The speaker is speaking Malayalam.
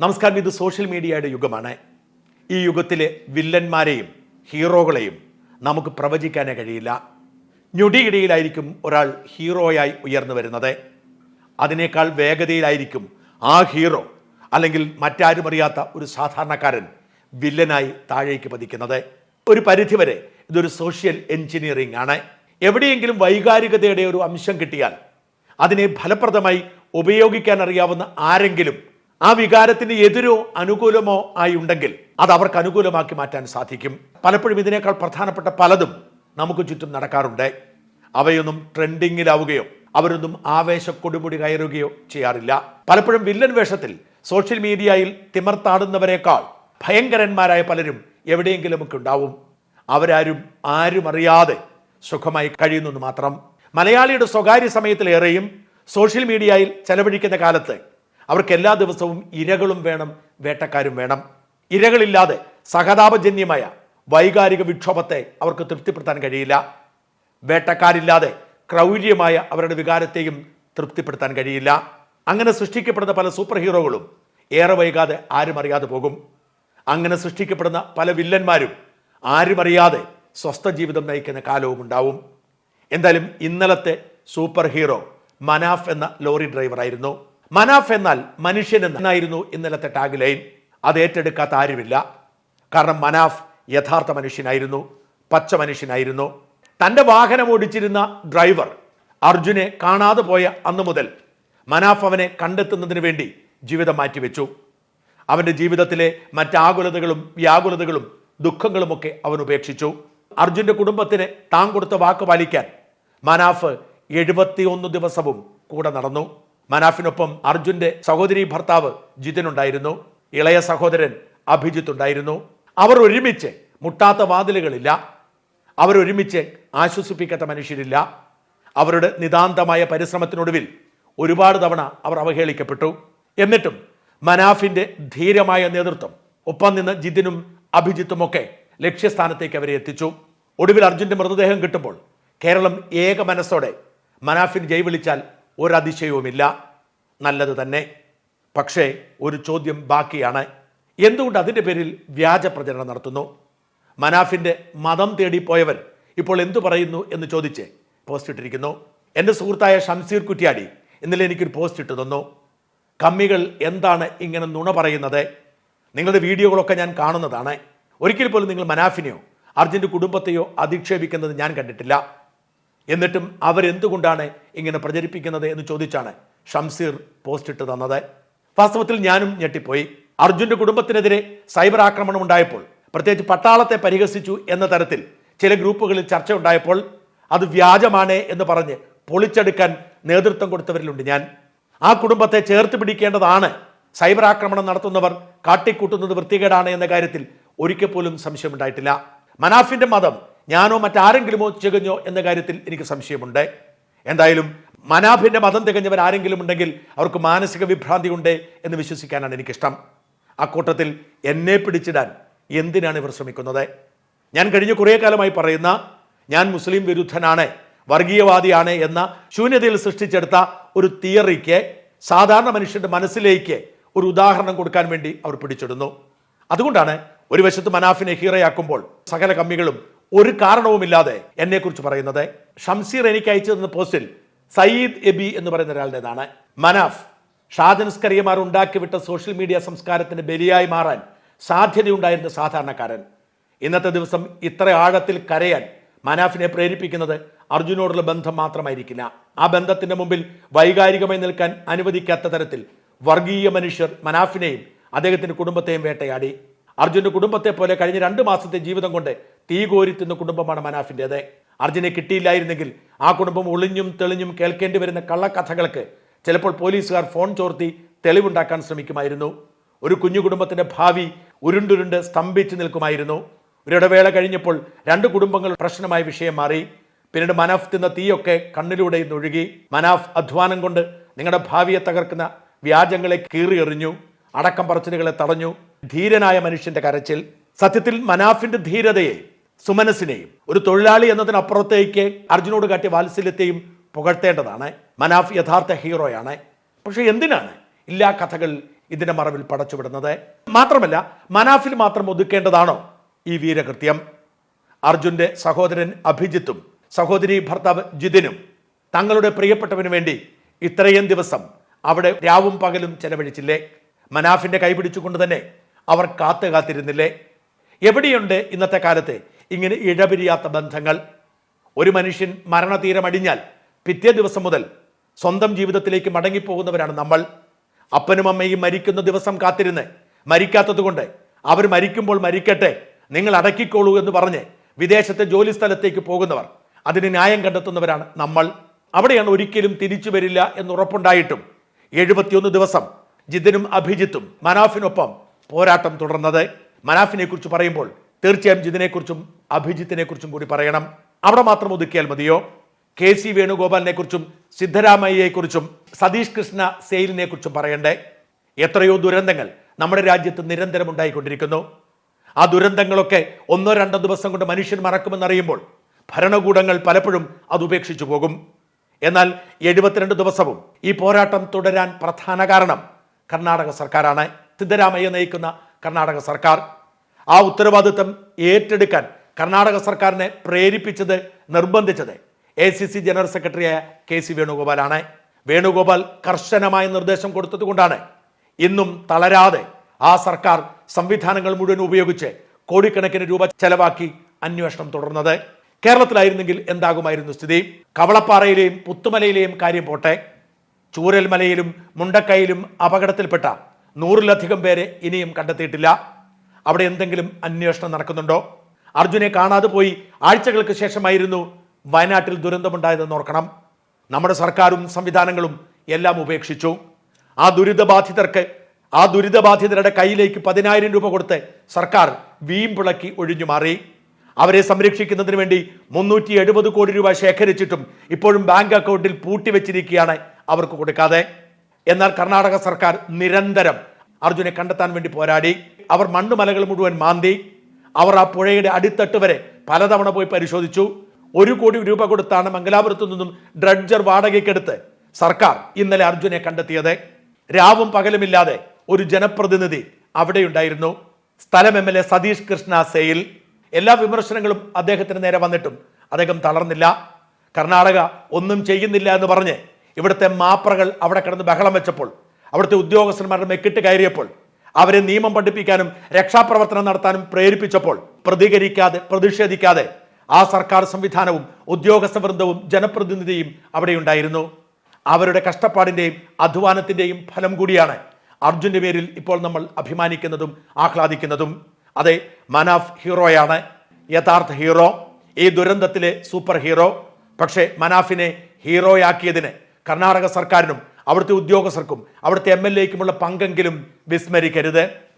നമസ്കാരം. ഇത് സോഷ്യൽ മീഡിയയുടെ യുഗമാണ്. ഈ യുഗത്തിലെ വില്ലന്മാരെയും ഹീറോകളെയും നമുക്ക് പ്രവചിക്കാനേ കഴിയില്ല. ഞൊടിയിടയിലായിരിക്കും ഒരാൾ ഹീറോയായി ഉയർന്നു വരുന്നത്. അതിനേക്കാൾ വേഗതയിലായിരിക്കും ആ ഹീറോ അല്ലെങ്കിൽ മറ്റാരും അറിയാത്ത ഒരു സാധാരണക്കാരൻ വില്ലനായി താഴേക്ക് പതിക്കുന്നത്. ഒരു പരിധിവരെ ഇതൊരു സോഷ്യൽ എഞ്ചിനീയറിംഗ് ആണ്. എവിടെയെങ്കിലും വൈകാരികതയുടെ ഒരു അംശം കിട്ടിയാൽ അതിനെ ഫലപ്രദമായി ഉപയോഗിക്കാൻ അറിയാവുന്ന ആരെങ്കിലും ആ വികാരത്തിന് എതിരോ അനുകൂലമോ ആയി ഉണ്ടെങ്കിൽ അത് അവർക്ക് അനുകൂലമാക്കി മാറ്റാൻ സാധിക്കും. പലപ്പോഴും ഇതിനേക്കാൾ പ്രധാനപ്പെട്ട പലതും നമുക്ക് ചുറ്റും നടക്കാറുണ്ട്. അവയൊന്നും ട്രെൻഡിങ്ങിലാവുകയോ അവരൊന്നും ആവേശ കൊടുമുടി കയറുകയോ ചെയ്യാറില്ല. പലപ്പോഴും വില്ലൻ വേഷത്തിൽ സോഷ്യൽ മീഡിയയിൽ തിമർത്താടുന്നവരെക്കാൾ ഭയങ്കരന്മാരായ പലരും എവിടെയെങ്കിലുമൊക്കെ ഉണ്ടാവും. അവരാരും ആരും അറിയാതെ സുഖമായി കഴിയുന്നു മാത്രം. മലയാളിയുടെ സ്വകാര്യ സമയത്തിലേറെയും സോഷ്യൽ മീഡിയയിൽ ചെലവഴിക്കുന്ന കാലത്ത് അവർക്ക് എല്ലാ ദിവസവും ഇരകളും വേണം വേട്ടക്കാരും വേണം. ഇരകളില്ലാതെ സഹതാപജന്യമായ വൈകാരിക വിക്ഷോഭത്തെ അവർക്ക് തൃപ്തിപ്പെടുത്താൻ കഴിയില്ല. വേട്ടക്കാരില്ലാതെ ക്രൗര്യമായ അവരുടെ വികാരത്തെയും തൃപ്തിപ്പെടുത്താൻ കഴിയില്ല. അങ്ങനെ സൃഷ്ടിക്കപ്പെടുന്ന പല സൂപ്പർ ഹീറോകളും ഏറെ വൈകാതെ ആരും അറിയാതെ പോകും. അങ്ങനെ സൃഷ്ടിക്കപ്പെടുന്ന പല വില്ലന്മാരും ആരും അറിയാതെ സ്വസ്ഥ ജീവിതം നയിക്കുന്ന കാലവും ഉണ്ടാവും. എന്തായാലും ഇന്നലത്തെ സൂപ്പർ ഹീറോ മനാഫ് എന്ന ലോറി ഡ്രൈവറായിരുന്നു. മനാഫ് എന്നാൽ മനുഷ്യൻ എന്നായിരുന്നു ഇന്നലത്തെ ടാഗ് ലൈൻ അത് ഏറ്റെടുക്കാത്ത ആരുമില്ല. കാരണം മനാഫ് യഥാർത്ഥ മനുഷ്യനായിരുന്നു പച്ച മനുഷ്യനായിരുന്നു. തന്റെ വാഹനം ഓടിച്ചിരുന്ന ഡ്രൈവർ അർജുനെ കാണാതെ പോയ അന്നു മുതൽ മനാഫ് അവനെ കണ്ടെത്തുന്നതിന് വേണ്ടി ജീവിതം മാറ്റിവെച്ചു. അവന്റെ ജീവിതത്തിലെ മറ്റാകുലതകളും വ്യാകുലതകളും ദുഃഖങ്ങളുമൊക്കെ അവൻ ഉപേക്ഷിച്ചു. അർജുന്റെ കുടുംബത്തിന് താൻ കൊടുത്ത വാക്ക് പാലിക്കാൻ മനാഫ് എഴുപത്തിയൊന്ന് ദിവസവും കൂടെ നടന്നു. മനാഫിനൊപ്പം അർജുന്റെ സഹോദരി ഭർത്താവ് ജിതിനുണ്ടായിരുന്നു. ഇളയ സഹോദരൻ അഭിജിത്ത് ഉണ്ടായിരുന്നു. അവർ ഒരുമിച്ച് മുട്ടാത്ത വാതിലുകളില്ല. അവരൊരുമിച്ച് ആശ്വസിപ്പിക്കാത്ത മനുഷ്യരില്ല. അവരുടെ നിതാന്തമായ പരിശ്രമത്തിനൊടുവിൽ ഒരുപാട് തവണ അവർ അവഹേളിക്കപ്പെട്ടു. എന്നിട്ടും മനാഫിന്റെ ധീരമായ നേതൃത്വം ഒപ്പം നിന്ന് ജിതിനും അഭിജിത്തുമൊക്കെ ലക്ഷ്യസ്ഥാനത്തേക്ക് അവരെ എത്തിച്ചു. ഒടുവിൽ അർജുന്റെ മൃതദേഹം കിട്ടുമ്പോൾ കേരളം ഏക മനസ്സോടെ മനാഫിന് ജയ് വിളിച്ചാൽ ഒരതിശയവുമില്ല. നല്ലത് തന്നെ. പക്ഷേ ഒരു ചോദ്യം ബാക്കിയാണ്. എന്തുകൊണ്ട് അതിന്റെ പേരിൽ വ്യാജ പ്രചരണം നടത്തുന്നു? മനാഫിന്റെ മതം തേടി പോയവർ ഇപ്പോൾ എന്തു പറയുന്നു എന്ന് ചോദിച്ച് പോസ്റ്റ് ഇട്ടിരിക്കുന്നു. എന്റെ സുഹൃത്തായ ഷംസീർ കുറ്റ്യാടി ഇന്നലെ എനിക്കൊരു പോസ്റ്റ് ഇട്ട് തന്നു. കമ്മികൾ എന്താണ് ഇങ്ങനെ നുണ പറയുന്നത്? നിങ്ങളുടെ വീഡിയോകളൊക്കെ ഞാൻ കാണുന്നതാണ്. ഒരിക്കൽ പോലും നിങ്ങൾ മനാഫിനെയോ അർജുന്റെ കുടുംബത്തെയോ അധിക്ഷേപിക്കുന്നത് ഞാൻ കണ്ടിട്ടില്ല. എന്നിട്ടും അവരെന്തുകൊണ്ടാണ് ഇങ്ങനെ പ്രചരിപ്പിക്കുന്നത് എന്ന് ചോദിച്ചാണ് ഷംസീർ പോസ്റ്റ് ഇട്ട് തന്നത്. വാസ്തവത്തിൽ ഞാനും ഞെട്ടിപ്പോയി. അർജുന്റെ കുടുംബത്തിനെതിരെ സൈബർ ആക്രമണം ഉണ്ടായപ്പോൾ പ്രത്യേകിച്ച് പട്ടാളത്തെ പരിഹസിച്ചു എന്ന തരത്തിൽ ചില ഗ്രൂപ്പുകളിൽ ചർച്ച ഉണ്ടായപ്പോൾ അത് വ്യാജമാണ് എന്ന് പറഞ്ഞ് പൊളിച്ചെടുക്കാൻ നേതൃത്വം കൊടുത്തവരിലുണ്ട് ഞാൻ. ആ കുടുംബത്തെ ചേർത്ത് പിടിക്കേണ്ടതാണ്. സൈബർ ആക്രമണം നടത്തുന്നവർ കാട്ടിക്കൂട്ടുന്നത് വൃത്തികേടാണ് എന്ന കാര്യത്തിൽ ഒരിക്കൽ പോലും സംശയമുണ്ടായിട്ടില്ല. മനാഫിന്റെ മതം ഞാനോ മറ്റാരെങ്കിലുമോ തികഞ്ഞോ എന്ന കാര്യത്തിൽ എനിക്ക് സംശയമുണ്ട്. എന്തായാലും മനാഫിന്റെ മതം തികഞ്ഞവർ ആരെങ്കിലും ഉണ്ടെങ്കിൽ അവർക്ക് മാനസിക വിഭ്രാന്തി ഉണ്ട് എന്ന് വിശ്വസിക്കാനാണ് എനിക്കിഷ്ടം. അക്കൂട്ടത്തിൽ എന്നെ പിടിച്ചിടാൻ എന്തിനാണ് ഇവർ ശ്രമിക്കുന്നത്? ഞാൻ കഴിഞ്ഞ കുറേ കാലമായി പറയുന്ന ഞാൻ മുസ്ലിം വിരുദ്ധനാണ് വർഗീയവാദിയാണ് എന്ന ശൂന്യതയിൽ സൃഷ്ടിച്ചെടുത്ത ഒരു തിയറിക്ക് സാധാരണ മനുഷ്യന്റെ മനസ്സിലേക്ക് ഒരു ഉദാഹരണം കൊടുക്കാൻ വേണ്ടി അവർ പിടിച്ചിടുന്നു. അതുകൊണ്ടാണ് ഒരു വശത്ത് മനാഫിനെ ഹീറയാക്കുമ്പോൾ സകല കമ്മികളും ഒരു കാരണവുമില്ലാതെ എന്നെക്കുറിച്ച് പറയുന്നത്. ഷംസീർ എനിക്ക് അയച്ചു തന്ന പോസ്റ്റിൽ സയ്യിദ് എബി എന്ന് പറയുന്ന ഒരാളുടേതാണ്. മനാഫ് ഷാജൻസ്കറിയമാർ ഉണ്ടാക്കിവിട്ട സോഷ്യൽ മീഡിയ സംസ്കാരത്തിന് ബലിയായി മാറാൻ സാധ്യതയുണ്ടായിരുന്ന സാധാരണക്കാരൻ. ഇന്നത്തെ ദിവസം ഇത്ര ആഴത്തിൽ കരയാൻ മനാഫിനെ പ്രേരിപ്പിക്കുന്നത് അർജുനോടുള്ള ബന്ധം മാത്രമായിരിക്കില്ല. ആ ബന്ധത്തിന്റെ മുമ്പിൽ വൈകാരികമായി നിൽക്കാൻ അനുവദിക്കാത്ത തരത്തിൽ വർഗീയ മനുഷ്യർ മനാഫിനെയും അദ്ദേഹത്തിന്റെ കുടുംബത്തെയും വേട്ടയാടി. അർജുന്റെ കുടുംബത്തെ പോലെ കഴിഞ്ഞ രണ്ട് മാസത്തെ ജീവിതം കൊണ്ട് തീ കോരിത്തുന്ന കുടുംബമാണ് മനാഫിന്റെത്. അർജുനെ കിട്ടിയില്ലായിരുന്നെങ്കിൽ ആ കുടുംബം ഒളിഞ്ഞും തെളിഞ്ഞും കേൾക്കേണ്ടി വരുന്ന കള്ളക്കഥകൾക്ക് ചിലപ്പോൾ പോലീസുകാർ ഫോൺ ചോർത്തി തെളിവുണ്ടാക്കാൻ ശ്രമിക്കുമായിരുന്നു. ഒരു കുഞ്ഞു കുടുംബത്തിന്റെ ഭാവി ഉരുണ്ടുരുണ്ട് സ്തംഭിച്ചു നിൽക്കുമായിരുന്നു. ഒരിടവേള കഴിഞ്ഞപ്പോൾ രണ്ട് കുടുംബങ്ങൾ പ്രശ്നമായ വിഷയം മാറി. പിന്നീട് മനാഫ് തിന്ന തീയൊക്കെ കണ്ണിലൂടെ ഒഴുകി. മനാഫ് അധ്വാനം കൊണ്ട് നിങ്ങളുടെ ഭാവിയെ തകർക്കുന്ന വ്യാജങ്ങളെ കീറിയെറിഞ്ഞു അടക്കം പറച്ചിലുകളെ തടഞ്ഞു. ധീരനായ മനുഷ്യന്റെ കരച്ചിൽ. സത്യത്തിൽ മനാഫിന്റെ ധീരതയെ സുമനസിനെയും ഒരു തൊഴിലാളി എന്നതിനപ്പുറത്തേക്ക് അർജുനോട് കാട്ടിയ വാത്സല്യത്തെയും പുകഴ്ത്തേണ്ടതാണ്. മനാഫ് യഥാർത്ഥ ഹീറോയാണ്. പക്ഷേ എന്തിനാണ് ഇല്ലാ കഥകൾ ഇതിന്റെ മറവിൽ പടച്ചുവിടുന്നത്? മാത്രമല്ല മനാഫിൽ മാത്രം ഒതുക്കേണ്ടതാണോ ഈ വീരകൃത്യം? അർജുന്റെ സഹോദരൻ അഭിജിത്തും സഹോദരി ഭർത്താവ് ജിതിനും തങ്ങളുടെ പ്രിയപ്പെട്ടവന് വേണ്ടി ഇത്രയും ദിവസം അവിടെ രാവും പകലും ചെലവഴിച്ചില്ലേ? മനാഫിന്റെ കൈപിടിച്ചുകൊണ്ട് തന്നെ അവർ കാത്തു കാത്തിരുന്നില്ലേ എവിടെയുണ്ട് ഇന്നത്തെ കാലത്ത് ഇങ്ങനെ ഇഴപിരിയാത്ത ബന്ധങ്ങൾ. ഒരു മനുഷ്യൻ മരണതീരമടിഞ്ഞാൽ പിറ്റേ ദിവസം മുതൽ സ്വന്തം ജീവിതത്തിലേക്ക് മടങ്ങിപ്പോകുന്നവരാണ് നമ്മൾ. അപ്പനും അമ്മയും മരിക്കുന്ന ദിവസം കാത്തിരുന്ന് മരിക്കാത്തതുകൊണ്ട് അവർ മരിക്കുമ്പോൾ മരിക്കട്ടെ നിങ്ങൾ അടക്കിക്കോളൂ എന്ന് പറഞ്ഞ് വിദേശത്തെ ജോലി സ്ഥലത്തേക്ക് പോകുന്നവർ അതിന് ന്യായം കണ്ടെത്തുന്നവരാണ് നമ്മൾ. അവിടെയാണ് ഒരിക്കലും തിരിച്ചു വരില്ല എന്നുറപ്പുണ്ടായിട്ടും എഴുപത്തിയൊന്ന് ദിവസം ജിതിനും അഭിജിത്തും മനാഫിനൊപ്പം പോരാട്ടം തുടർന്നത്. മനാഫിനെ കുറിച്ച് പറയുമ്പോൾ തീർച്ചയായും ജിതിനെക്കുറിച്ചും അഭിജിത്തിനെ കുറിച്ചും കൂടി പറയണം. അവിടെ മാത്രം ഒതുക്കിയാൽ മതിയോ? കെ സി വേണുഗോപാലിനെ കുറിച്ചും സിദ്ധരാമയ്യയെക്കുറിച്ചും സതീഷ് കൃഷ്ണ സെയിലിനെ കുറിച്ചും പറയണ്ടേ? എത്രയോ ദുരന്തങ്ങൾ നമ്മുടെ രാജ്യത്ത് നിരന്തരം ഉണ്ടായിക്കൊണ്ടിരിക്കുന്നു. ആ ദുരന്തങ്ങളൊക്കെ ഒന്നോ രണ്ടോ ദിവസം കൊണ്ട് മനുഷ്യൻ മറക്കുമെന്നറിയുമ്പോൾ ഭരണകൂടങ്ങൾ പലപ്പോഴും അത് ഉപേക്ഷിച്ചു പോകും. എന്നാൽ എഴുപത്തിരണ്ട് ദിവസവും ഈ പോരാട്ടം തുടരാൻ പ്രധാന കാരണം കർണാടക സർക്കാരാണ്. സിദ്ധരാമയ്യ നയിക്കുന്ന കർണാടക സർക്കാർ. ആ ഉത്തരവാദിത്വം ഏറ്റെടുക്കാൻ കർണാടക സർക്കാരിനെ പ്രേരിപ്പിച്ചത് നിർബന്ധിച്ചത് A C C general secretary K C വേണുഗോപാലാണ്. Venugopal കർശനമായ നിർദ്ദേശം കൊടുത്തതുകൊണ്ടാണ് ഇന്നും തളരാതെ ആ സർക്കാർ സംവിധാനങ്ങൾ മുഴുവൻ ഉപയോഗിച്ച് കോടിക്കണക്കിന് രൂപ ചെലവാക്കി അന്വേഷണം തുടർന്നത്. കേരളത്തിലായിരുന്നെങ്കിൽ എന്താകുമായിരുന്നു സ്ഥിതി? കവളപ്പാറയിലെയും പുത്തുമലയിലെയും കാര്യം പോട്ടെ. ചൂരൽമലയിലും മുണ്ടക്കയിലും അപകടത്തിൽപ്പെട്ട നൂറിലധികം പേരെ ഇനിയും കണ്ടെത്തിയിട്ടില്ല. അവിടെ എന്തെങ്കിലും അന്വേഷണം നടക്കുന്നുണ്ടോ? അർജുനെ കാണാതെ പോയി ആഴ്ചകൾക്ക് ശേഷമായിരുന്നു വയനാട്ടിൽ ദുരന്തമുണ്ടായതെന്ന് ഓർക്കണം. നമ്മുടെ സർക്കാരും സംവിധാനങ്ങളും എല്ലാം ഉപേക്ഷിച്ചു. ആ ദുരിതബാധിതർക്ക് ആ ദുരിതബാധിതരുടെ കയ്യിലേക്ക് പതിനായിരം രൂപ കൊടുത്ത് സർക്കാർ വീമ്പിളക്കി ഒഴിഞ്ഞു മാറി. അവരെ സംരക്ഷിക്കുന്നതിന് വേണ്ടി മുന്നൂറ്റി എഴുപത് കോടി രൂപ ശേഖരിച്ചിട്ടും ഇപ്പോഴും ബാങ്ക് അക്കൗണ്ടിൽ പൂട്ടിവെച്ചിരിക്കുകയാണ് അവർക്ക് കൊടുക്കാതെ. എന്നാൽ കർണാടക സർക്കാർ നിരന്തരം അർജുനെ കണ്ടെത്താൻ വേണ്ടി പോരാടി. അവർ മണ്ണുമലകൾ മുഴുവൻ മാന്തി. അവർ ആ പുഴയുടെ അടിത്തട്ട് വരെ പലതവണ പോയി പരിശോധിച്ചു. ഒരു കോടി രൂപ കൊടുത്താണ് മംഗലാപുരത്തു നിന്നും ഡ്രഡ്ജർ വാടകയ്ക്കെടുത്ത് സർക്കാർ ഇന്നലെ അർജുനെ കണ്ടെത്തിയത്. രാവും പകലുമില്ലാതെ ഒരു ജനപ്രതിനിധി അവിടെയുണ്ടായിരുന്നു. സ്ഥലം M L A Satish Krishna Sail എല്ലാ വിമർശനങ്ങളും അദ്ദേഹത്തിന് നേരെ വന്നിട്ടും അദ്ദേഹം തളർന്നില്ല. കർണാടക ഒന്നും ചെയ്യുന്നില്ല എന്ന് പറഞ്ഞ് ഇവിടുത്തെ മാപ്രകൾ അവിടെ കിടന്ന് ബഹളം വെച്ചപ്പോൾ അവിടുത്തെ ഉദ്യോഗസ്ഥന്മാരുടെ മെക്കിട്ട് കയറിയപ്പോൾ അവരെ നിയമം പഠിപ്പിക്കാനും രക്ഷാപ്രവർത്തനം നടത്താനും പ്രേരിപ്പിച്ചപ്പോൾ പ്രതികരിക്കാതെ പ്രതിഷേധിക്കാതെ ആ സർക്കാർ സംവിധാനവും ഉദ്യോഗസ്ഥ വൃന്ദവും ജനപ്രതിനിധിയും അവിടെയുണ്ടായിരുന്നു അവരുടെ കഷ്ടപ്പാടിന്റെയും അധ്വാനത്തിന്റെയും ഫലം കൂടിയാണ് അർജുന്റെ പേരിൽ ഇപ്പോൾ നമ്മൾ അഭിമാനിക്കുന്നതും ആഹ്ലാദിക്കുന്നതും. അതെ മനാഫ് ഹീറോയാണ് യഥാർത്ഥ ഹീറോ ഈ ദുരന്തത്തിലെ സൂപ്പർ ഹീറോ. പക്ഷേ മനാഫിനെ ഹീറോയാക്കിയതിന് കർണാടക സർക്കാരിനും അവിടുത്തെ ഉദ്യോഗസ്ഥർക്കും അവിടുത്തെ എം എൽ എക്കുമുള്ള പങ്കെങ്കിലും വിസ്മരിക്കരുത്.